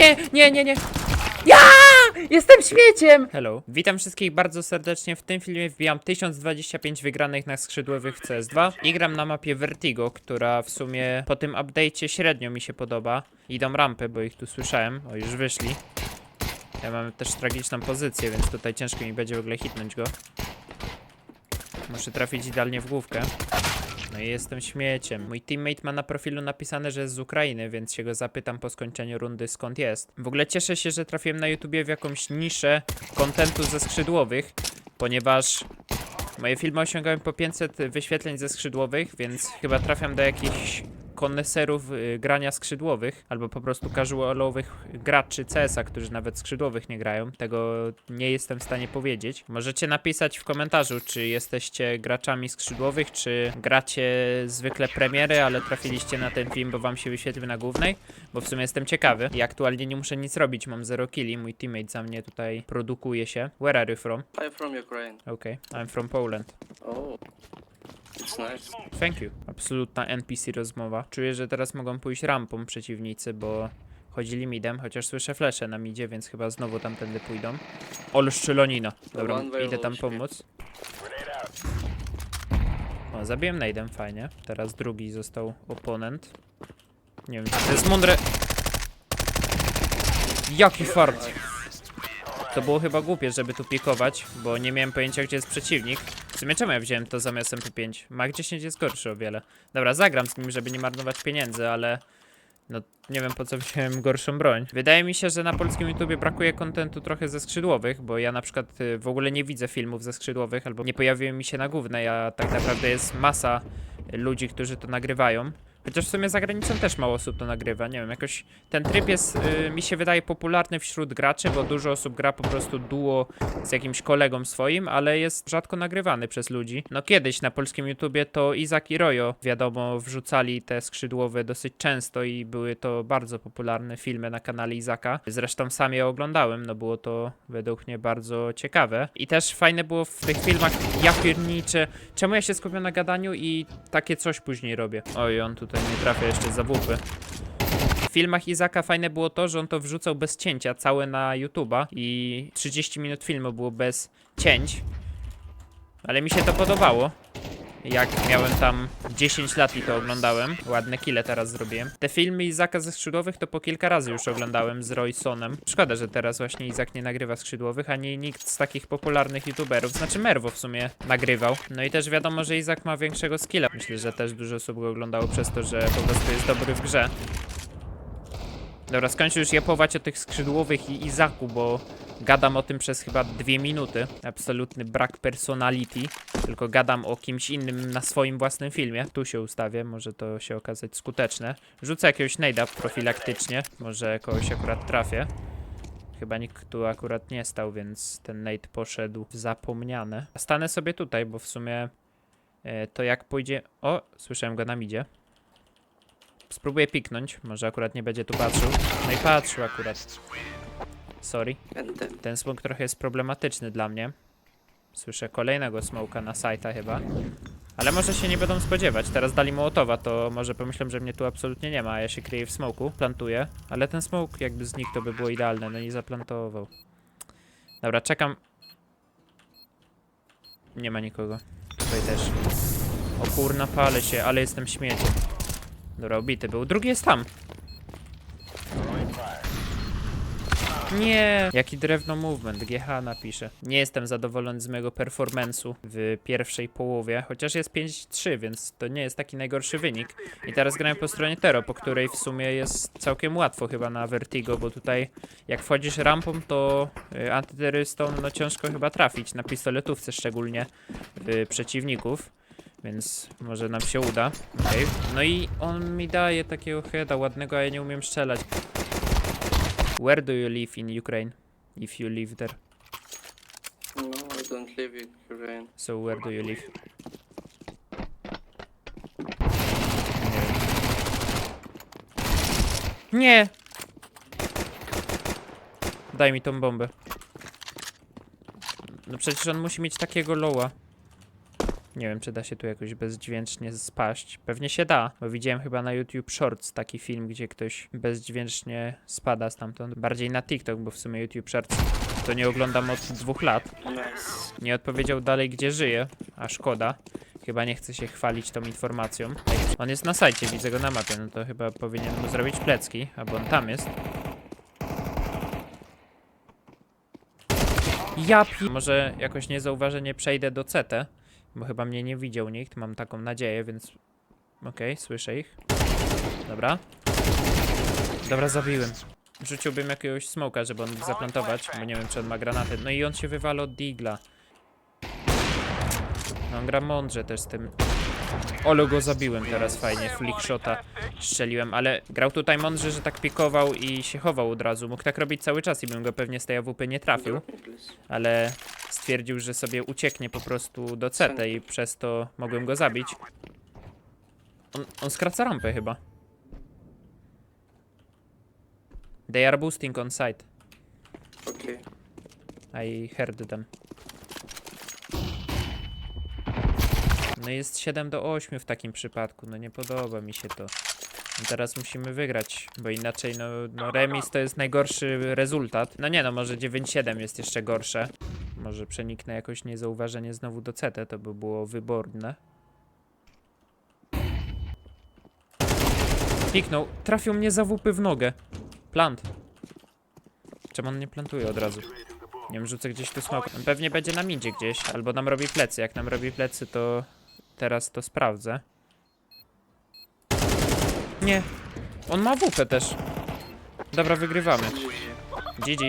Nie, nie, nie, nie. Ja! Jestem śmieciem! Hello. Witam wszystkich bardzo serdecznie. W tym filmie wbijam 1025 wygranych na skrzydłowych w CS2 i gram na mapie Vertigo, która w sumie po tym update'cie średnio mi się podoba. Idą rampy, bo ich tu słyszałem. O, już wyszli. Ja mam też tragiczną pozycję, więc tutaj ciężko mi będzie w ogóle hitnąć go. Muszę trafić idealnie w główkę. No i jestem śmieciem. Mój teammate ma na profilu napisane, że jest z Ukrainy, więc się go zapytam po skończeniu rundy skąd jest. W ogóle cieszę się, że trafiłem na YouTubie w jakąś niszę kontentu ze skrzydłowych, ponieważ moje filmy osiągają po 500 wyświetleń ze skrzydłowych, więc chyba trafiam do jakichś koneserów y, grania skrzydłowych, albo po prostu casualowych graczy CS-a, którzy nawet skrzydłowych nie grają. Tego nie jestem w stanie powiedzieć. Możecie napisać w komentarzu, czy jesteście graczami skrzydłowych, czy gracie zwykle premiery, ale trafiliście na ten film, bo wam się wyświetlił na głównej, bo w sumie jestem ciekawy. I aktualnie nie muszę nic robić, mam 0 killi, mój teammate za mnie tutaj produkuje się. Where are you from? I'm from Ukraine. Okay, I'm from Poland. Oh, it's nice. Thank you. Absolutna NPC rozmowa. Czuję, że teraz mogą pójść rampą przeciwnicy, bo chodzili midem, chociaż słyszę flesze na midzie, więc chyba znowu tamtędy pójdą. Ol szczelonina. Dobra, idę tam pomóc. O, zabiłem nade'em, fajnie. Teraz drugi został oponent. Nie wiem, czy to jest mądre... Jaki fart! To było chyba głupie, żeby tu pikować, bo nie miałem pojęcia, gdzie jest przeciwnik. W sumie czemu ja wziąłem to zamiast MP5? Mag 10 jest gorszy o wiele. Dobra, zagram z nim, żeby nie marnować pieniędzy, ale... No, nie wiem po co wziąłem gorszą broń. Wydaje mi się, że na polskim YouTubie brakuje kontentu trochę ze skrzydłowych, bo ja na przykład y, w ogóle nie widzę filmów ze skrzydłowych, albo nie pojawiły mi się na głównej, a tak naprawdę jest masa ludzi, którzy to nagrywają. Chociaż w sumie za granicą też mało osób to nagrywa, nie wiem, jakoś ten tryb jest, y, mi się wydaje, popularny wśród graczy, bo dużo osób gra po prostu duo z jakimś kolegą swoim, ale jest rzadko nagrywany przez ludzi. No kiedyś na polskim YouTubie to Izak i Rojo, wiadomo, wrzucali te skrzydłowe dosyć często i były to bardzo popularne filmy na kanale Izaka. Zresztą sam je oglądałem, no było to według mnie bardzo ciekawe. I też fajne było w tych filmach, ja czemu ja się skupiam na gadaniu i takie coś później robię. Oj, on tutaj nie trafia jeszcze za wupy. W filmach Izaka fajne było to, że on to wrzucał bez cięcia, całe na YouTuba i 30 minut filmu było bez cięć. Ale mi się to podobało. Jak miałem tam 10 lat i to oglądałem. Ładne kile teraz zrobiłem. Te filmy Izaka ze skrzydłowych to po kilka razy już oglądałem z Roysonem. Szkoda, że teraz właśnie Izak nie nagrywa skrzydłowych, ani nikt z takich popularnych youtuberów. Znaczy Merwo w sumie nagrywał. No i też wiadomo, że Izak ma większego skilla. Myślę, że też dużo osób go oglądało przez to, że po prostu jest dobry w grze. Dobra, skończę już jepować o tych skrzydłowych i Izaku, bo gadam o tym przez chyba dwie minuty. Absolutny brak personality. Tylko gadam o kimś innym na swoim własnym filmie. Tu się ustawię, może to się okazać skuteczne. Rzucę jakiegoś nade'a profilaktycznie. Może kogoś akurat trafię. Chyba nikt tu akurat nie stał, więc ten nade poszedł w zapomniane. Stanę sobie tutaj, bo w sumie e, to jak pójdzie... O, słyszałem go na midzie. Spróbuję piknąć, może akurat nie będzie tu patrzył. No i patrzył akurat. Sorry. Ten smok trochę jest problematyczny dla mnie. Słyszę kolejnego smoka na sajta chyba. Ale może się nie będą spodziewać. Teraz dali Mołotowa, to może pomyślą, że mnie tu absolutnie nie ma, a ja się kryję w smoku, plantuję. Ale ten smok jakby znikł, to by było idealne, no nie zaplantował. Dobra, czekam. Nie ma nikogo. Tutaj też. O kurna, palę się, ale jestem śmieciem. Dobra, obity był. Drugi jest tam. Nie! Jaki drewno movement, GH napisze. Nie jestem zadowolony z mojego performance'u w pierwszej połowie, chociaż jest 5-3, więc to nie jest taki najgorszy wynik. I teraz grałem po stronie Tero, po której w sumie jest całkiem łatwo chyba na Vertigo, bo tutaj jak wchodzisz rampą, to y, antyterrorystą no ciężko chyba trafić, na pistoletówce szczególnie y, przeciwników. Więc może nam się uda. Okej. No i on mi daje takiego heada ładnego, a ja nie umiem strzelać. Where do you live in Ukraine? If you live there. no, I don't live in Ukraine. So where do you live? Nie! Daj mi tą bombę. No przecież on musi mieć takiego loła. Nie wiem, czy da się tu jakoś bezdźwięcznie spaść. Pewnie się da, bo widziałem chyba na YouTube Shorts taki film, gdzie ktoś bezdźwięcznie spada stamtąd. Bardziej na TikTok, bo w sumie YouTube Shorts to nie oglądam od dwóch lat. Nie odpowiedział dalej, gdzie żyje, a szkoda. Chyba nie chce się chwalić tą informacją. On jest na sajcie, widzę go na mapie, no to chyba powinien mu zrobić plecki, albo on tam jest. Ja pi... Może jakoś niezauważenie przejdę do CT, bo chyba mnie nie widział nikt, mam taką nadzieję, więc... Okej, słyszę ich. Dobra. Dobra, zabiłem. Rzuciłbym jakiegoś smoka, żeby on zaplantować, bo nie wiem, czy on ma granaty. No i on się wywala od Digla. No on gra mądrze też z tym. Olo go zabiłem teraz fajnie, flickshota strzeliłem, ale grał tutaj mądrze, że tak pikował i się chował od razu. Mógł tak robić cały czas i bym go pewnie z tej AWP nie trafił, ale stwierdził, że sobie ucieknie po prostu do CT i przez to mogłem go zabić. On, on skraca rampę chyba. They are boosting on site. Okay. I heard them. No jest 7 do 8 w takim przypadku, no nie podoba mi się to. No teraz musimy wygrać, bo inaczej no, no remis to jest najgorszy rezultat. No nie no, może 9-7 jest jeszcze gorsze. Może przeniknę jakoś niezauważenie znowu do CT, to by było wyborne. Piknął, trafił mnie za łupy w nogę. Plant. Czemu on nie plantuje od razu? Nie wiem, rzucę gdzieś tu smok. Pewnie będzie nam idzie gdzieś, albo nam robi plecy. Jak nam robi plecy, to teraz to sprawdzę. Nie. On ma WP też. Dobra, wygrywamy. GG.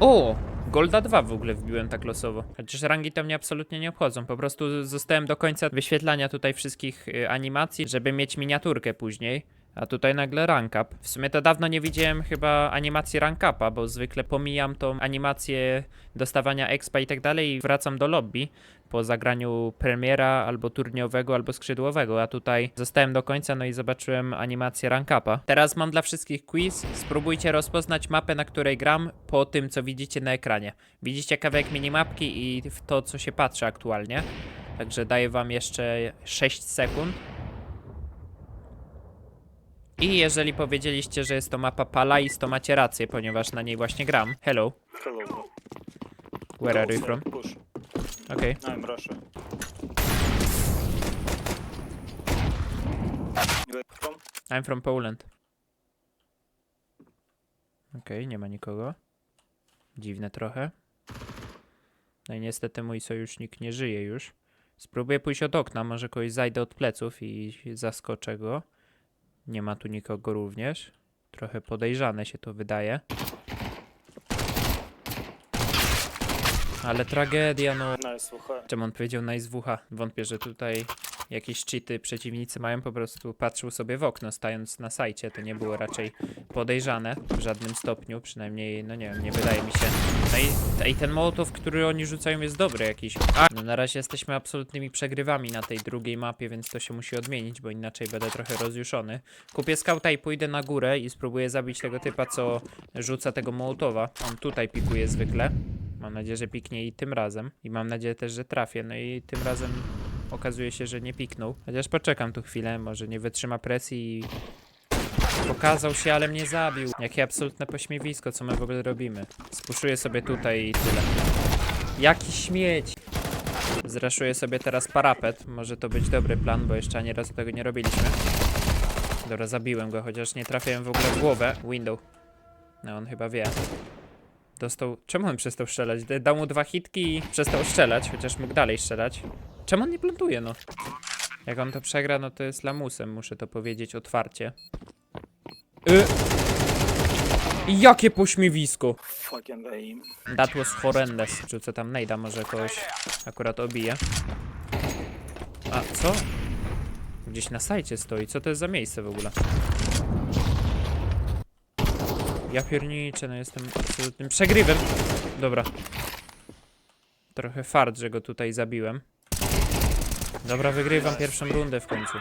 O! Golda 2 w ogóle wbiłem tak losowo. Chociaż rangi to mnie absolutnie nie obchodzą. Po prostu zostałem do końca wyświetlania tutaj wszystkich y, animacji, żeby mieć miniaturkę później. A tutaj nagle rank up. W sumie to dawno nie widziałem chyba animacji rank upa, bo zwykle pomijam tą animację dostawania expa i tak dalej i wracam do lobby po zagraniu premiera albo turniowego, albo skrzydłowego, a tutaj zostałem do końca, no i zobaczyłem animację rank upa. Teraz mam dla wszystkich quiz. Spróbujcie rozpoznać mapę, na której gram po tym, co widzicie na ekranie. Widzicie kawałek minimapki i w to, co się patrzy aktualnie. Także daję wam jeszcze 6 sekund. I jeżeli powiedzieliście, że jest to mapa Palais, to macie rację, ponieważ na niej właśnie gram. Hello, Hello, where are you from? Push. Okay. I'm Russia. Where from? I'm from Poland. Okej, nie ma nikogo. Dziwne trochę. No i niestety mój sojusznik nie żyje już. Spróbuję pójść od okna, może kogoś zajdę od pleców i zaskoczę go. Nie ma tu nikogo również. Trochę podejrzane się to wydaje. Ale tragedia, no. Czemu on powiedział na nice Wątpię, że tutaj jakieś cheaty przeciwnicy mają, po prostu patrzył sobie w okno stając na sajcie, to nie było raczej podejrzane w żadnym stopniu, przynajmniej, no nie wiem, nie wydaje mi się. No i, i ten mołotow, który oni rzucają jest dobry jakiś. No na razie jesteśmy absolutnymi przegrywami na tej drugiej mapie, więc to się musi odmienić, bo inaczej będę trochę rozjuszony. Kupię skauta i pójdę na górę i spróbuję zabić tego typa, co rzuca tego mołotowa. On tutaj pikuje zwykle. Mam nadzieję, że piknie i tym razem. I mam nadzieję też, że trafię. No i tym razem okazuje się, że nie piknął. Chociaż poczekam tu chwilę, może nie wytrzyma presji i... Pokazał się, ale mnie zabił. Jakie absolutne pośmiewisko, co my w ogóle robimy. Spuszuję sobie tutaj i tyle. Jaki śmieć! Zraszuję sobie teraz parapet. Może to być dobry plan, bo jeszcze ani razu tego nie robiliśmy. Dobra, zabiłem go, chociaż nie trafiłem w ogóle w głowę. Window. No on chyba wie. Dostał. Czemu on przestał strzelać? Dał mu dwa hitki i przestał strzelać, chociaż mógł dalej strzelać. Czemu on nie plantuje, no? Jak on to przegra, no to jest lamusem, muszę to powiedzieć otwarcie. Y Jakie pośmiewisko! That was horrendous. Rzucę tam nejda, może kogoś akurat obije. A, co? Gdzieś na sajcie stoi. Co to jest za miejsce w ogóle? Ja pierniczę, no jestem absolutnym przegrywem. Dobra. Trochę fart, że go tutaj zabiłem. Dobra, wygrywam pierwszą rundę w końcu.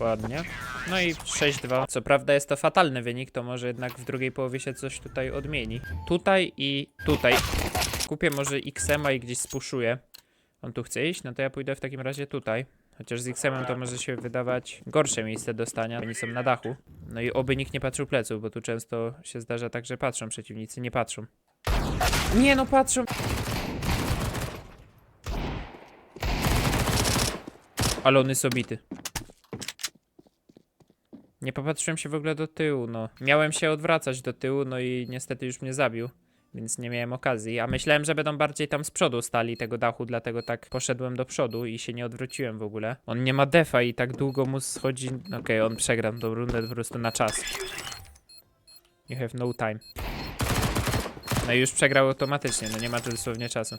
Ładnie. No i 6-2. Co prawda jest to fatalny wynik, to może jednak w drugiej połowie się coś tutaj odmieni. Tutaj i tutaj. Kupię może XM-a i gdzieś spuszuję. On tu chce iść? No to ja pójdę w takim razie tutaj. Chociaż z XM-em to może się wydawać gorsze miejsce do stania. Oni są na dachu. No i oby nikt nie patrzył pleców, bo tu często się zdarza tak, że patrzą przeciwnicy, nie patrzą. Nie no, patrzą. Ale on jest obity. Nie popatrzyłem się w ogóle do tyłu, no. Miałem się odwracać do tyłu, no i niestety już mnie zabił. Więc nie miałem okazji. A myślałem, że będą bardziej tam z przodu stali tego dachu, dlatego tak poszedłem do przodu i się nie odwróciłem w ogóle. On nie ma defa i tak długo mu schodzi. Okej, on przegra tą rundę po prostu na czas. You have no time. No i już przegrał automatycznie, no nie ma tu dosłownie czasu.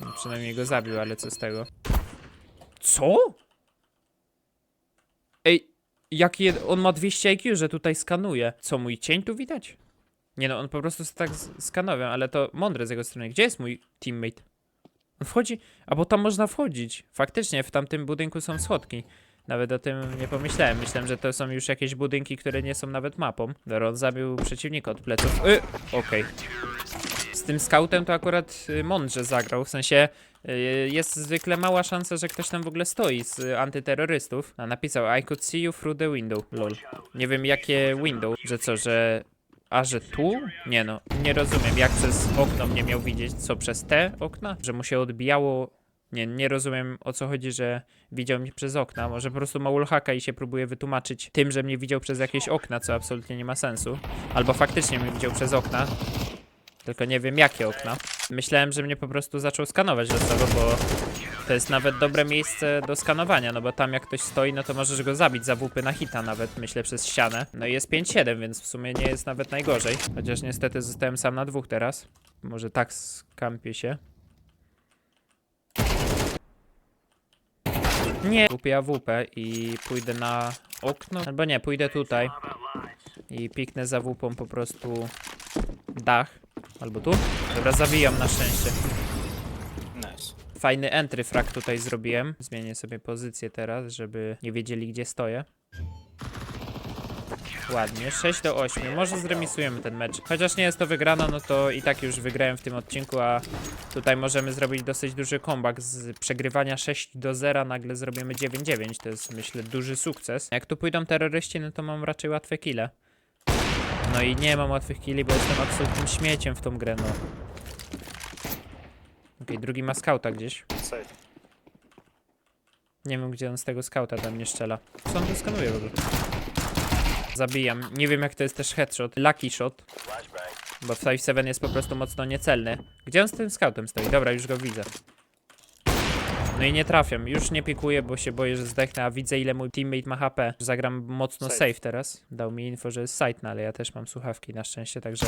No, przynajmniej go zabił, ale co z tego? Co? Ej, jed... on ma 200 IQ, że tutaj skanuje. Co, mój cień tu widać? Nie no, on po prostu tak skanowia, ale to mądre z jego strony. Gdzie jest mój teammate? On wchodzi, a bo tam można wchodzić. Faktycznie, w tamtym budynku są schodki. Nawet o tym nie pomyślałem. Myślałem, że to są już jakieś budynki, które nie są nawet mapą. Dobra, on zabił przeciwnika od pleców. Y, Okej. Z tym scoutem to akurat y, mądrze zagrał, w sensie y, jest zwykle mała szansa, że ktoś tam w ogóle stoi z antyterrorystów. A napisał I could see you through the window, lol. Nie wiem jakie window, że co, że... A że tu? Nie no, nie rozumiem jak przez okno mnie miał widzieć, co przez te okna? Że mu się odbijało... Nie, nie rozumiem o co chodzi, że widział mnie przez okna. Może po prostu ma wallhacka i się próbuje wytłumaczyć tym, że mnie widział przez jakieś okna, co absolutnie nie ma sensu. Albo faktycznie mnie widział przez okna, tylko nie wiem jakie okna. Myślałem, że mnie po prostu zaczął skanować losowo, bo to jest nawet dobre miejsce do skanowania, no bo tam jak ktoś stoi, no to możesz go zabić za wupy na hita nawet, myślę, przez ścianę. No i jest 5-7, więc w sumie nie jest nawet najgorzej. Chociaż niestety zostałem sam na dwóch teraz. Może tak skampię się. Nie, kupię AWP i pójdę na okno, albo nie, pójdę tutaj i piknę za WP po prostu dach. Albo tu? Dobra, zawijam na szczęście. Nice. Fajny entry frag tutaj zrobiłem. Zmienię sobie pozycję teraz, żeby nie wiedzieli gdzie stoję. Ładnie, 6 do 8. Może zremisujemy ten mecz. Chociaż nie jest to wygrana, no to i tak już wygrałem w tym odcinku, a tutaj możemy zrobić dosyć duży comeback. Z przegrywania 6 do 0 nagle zrobimy 9-9. To jest myślę duży sukces. Jak tu pójdą terroryści, no to mam raczej łatwe kile. No i nie mam łatwych killi, bo jestem absolutnym śmieciem w tą grę, no. Okej, drugi ma skauta gdzieś. Nie wiem, gdzie on z tego skauta do mnie strzela. Co on tu skanuje w ogóle? Zabijam. Nie wiem, jak to jest też headshot. Lucky shot. Bo w 5-7 jest po prostu mocno niecelny. Gdzie on z tym scoutem stoi? Dobra, już go widzę. No i nie trafiam. Już nie pikuję, bo się boję, że zdechnę, a widzę ile mój teammate ma HP. Zagram mocno Safe. safe teraz. Dał mi info, że jest site, no ale ja też mam słuchawki na szczęście, także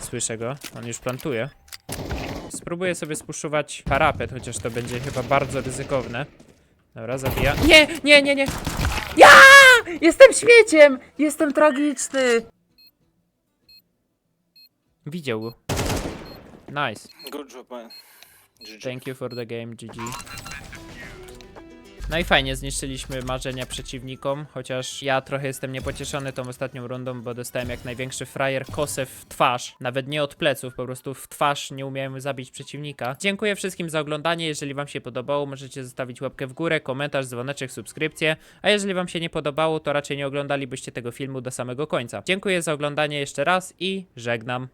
słyszę go. On już plantuje. Spróbuję sobie spuszować parapet, chociaż to będzie chyba bardzo ryzykowne. Dobra, zabija. Nie, nie, nie, nie. Ja! Jestem śmieciem! Jestem tragiczny! Widział go. Nice. Good job, man. Thank you for the game, GG. No i fajnie, zniszczyliśmy marzenia przeciwnikom, chociaż ja trochę jestem niepocieszony tą ostatnią rundą, bo dostałem jak największy frajer kosę w twarz. Nawet nie od pleców, po prostu w twarz nie umiałem zabić przeciwnika. Dziękuję wszystkim za oglądanie, jeżeli wam się podobało, możecie zostawić łapkę w górę, komentarz, dzwoneczek, subskrypcję, a jeżeli wam się nie podobało, to raczej nie oglądalibyście tego filmu do samego końca. Dziękuję za oglądanie jeszcze raz i żegnam.